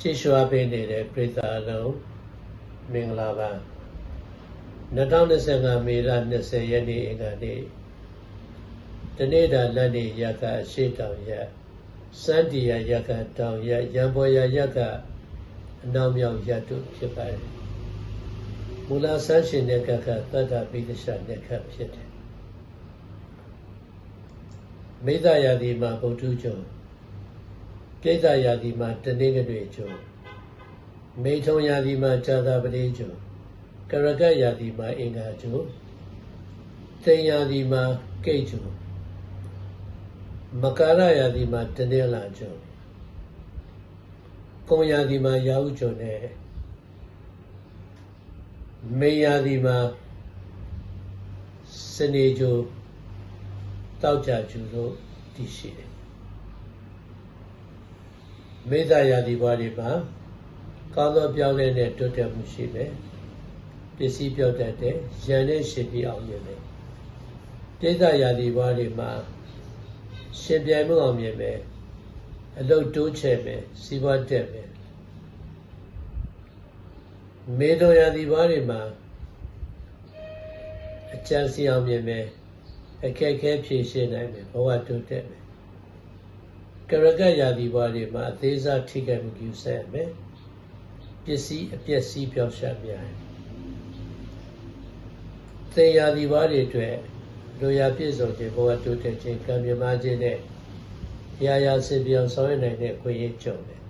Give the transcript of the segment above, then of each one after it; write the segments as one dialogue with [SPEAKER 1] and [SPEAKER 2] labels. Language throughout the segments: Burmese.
[SPEAKER 1] ကြည့်ရှုအားပေးနေတဲ့ပြည်သားအလုံးမင်္ဂလာပါ2025မေလ20ရက်နေ့အင်္ဂါနေ့တနေ့တာလက်နေ့ရကအရှိတောင်ရက်စန္ဒီယာရကတောင်ရက်ရံပေါ်ရရကအနောက်မြောက်ရက်တို့ဖြစ်ပါတယ်မူလဆန်းရှင်တဲ့ကကသတ္တပိဒရှနဲ့ခတ်ဖြစ်တယ်မိဒ္ဒယာဒီမှာဗုဒ္ဓကျုံ ပြိဿယာဒီမှာတနင်္ဂနွေကျုံမေထုံယာဒီမှာဇာတာပတိကျုံကရကယာဒီမှာအင်္ဂါကျုံသိင်ယာဒီမှာကိတ်ကျုံမကာရယာဒီမှာတနင်္လာကျုံကုံယာဒီမှာရာဟုကျုံနဲ့မေယာဒီမှာစနေကျုံတောက်ကြကျုံတို့တည်ရှိတယ် မေတ္တာယာဒီဘွားတွေမှာကောင်းသောပြောင်းလဲတဲ့တိုးတက်မှုရှိမယ်ပစ္စည်းပြောက်တတ်တဲ့ရန်နဲ့ရှင်ပြီးအောင်မြင်မယ်ပြိဿယာဒီဘွားတွေမှာရှင်ပြိုင်မှုအောင်မြင်မယ်အလုတ်တိုးချဲ့မယ်စီးပွားတက်မယ်မေတော်ယာဒီဘွားတွေမှာအကျဉ်းစီအောင်မြင်မယ်အခက်အခဲဖြေရှင်းနိုင်မယ်ဘဝတိုးတက်မယ် ကရကယာဒီဘွားတွေမှာအသေးစားထိခိုက်မှုပြုဆက်မယ်ပစ္စည်းအပျက်စီးပြောင်းရှက်များသေယာဒီဘွားတွေအတွက်လိုရာပြည့်စုံခြင်းဘဝတိုးတက်ခြင်းကံမြမခြင်းနဲ့ရာရာစင်ပြောင်းဆောင်ရနိုင်တဲ့ခွင့်ရကြုံတယ်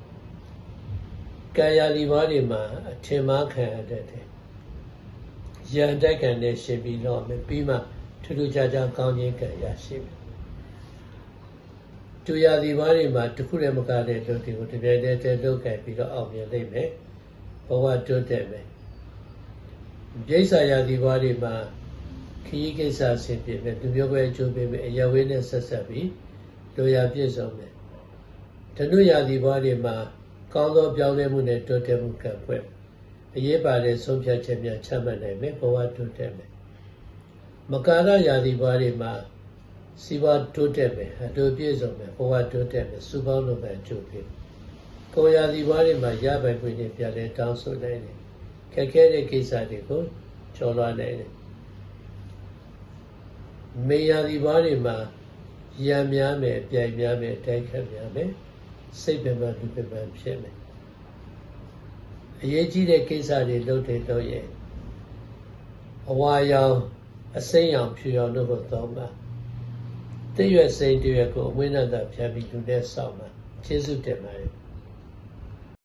[SPEAKER 1] ကံယာဒီဘွားတွေမှာအထင်မှားခံရတတ်တယ်ရန်တိုက်ခံတဲ့ရှင်ပြီးတော့မယ်ပြီးမှထူးထူးခြားခြားကောင်းခြင်းကံရရှိမယ် တူရာဒီဘားတွေမှာတခုလည်းမကတဲ့လုပ်တွေကိုတပြိုင်တည်းတည်းလုပ်ကြပြီးတော့အောင်မြင်နိုင်မယ်ဘဝတိုးတက်မယ်ပြိဿရာဒီဘားတွေမှာခရီးကိစ္စဆင်ပြေမယ်လူမျိုးပဲအကျိုးပေးမယ်အရဝေးနဲ့ဆက်ဆက်ပြီးလိုရာပြည့်စုံမယ်ဓနုရာဒီဘားတွေမှာကောင်းသောပြောင်းလဲမှုနဲ့တိုးတက်မှုကံဖွဲ့အရေးပါတဲ့ဆုံးဖြတ်ချက်များချမှတ်နိုင်မယ်ဘဝတိုးတက်မယ်မကာရရာဒီဘားတွေမှာ စီးပွားတိုးတက်မယ်အတူပြည့်စုံမယ်ဘဝတိုးတက်မယ်စုပေါင်းလုပ်မယ်ကြိုးဖြစ်ကိုရာစီပွားတွေမှာရပိုင်ခွင့်နဲ့ပြန်လဲတောင်းဆိုနိုင်တယ်ခက်ခဲတဲ့ကိစ္စတွေကိုကျော်လွှားနိုင်တယ်မေယာစီပွားတွေမှာရံများမယ်ပြိုင်များမယ်တိုက်ခတ်များမယ်စိတ်ပင်ပန်းလူပင်ပန်းဖြစ်မယ်အရေးကြီးတဲ့ကိစ္စတွေလုပ်တဲ့တော့ရဲ့အဝါရောင်အစိမ်းရောင်ဖြူရောင်တို့ကိုသုံးပါ တည့်ရွယ်စိတ်တည့်ရွယ်ကိုအဝိနန္တဖြတ်ပြီးလူနဲ့ဆောက်မှာကျေးဇူးတင်ပါတယ်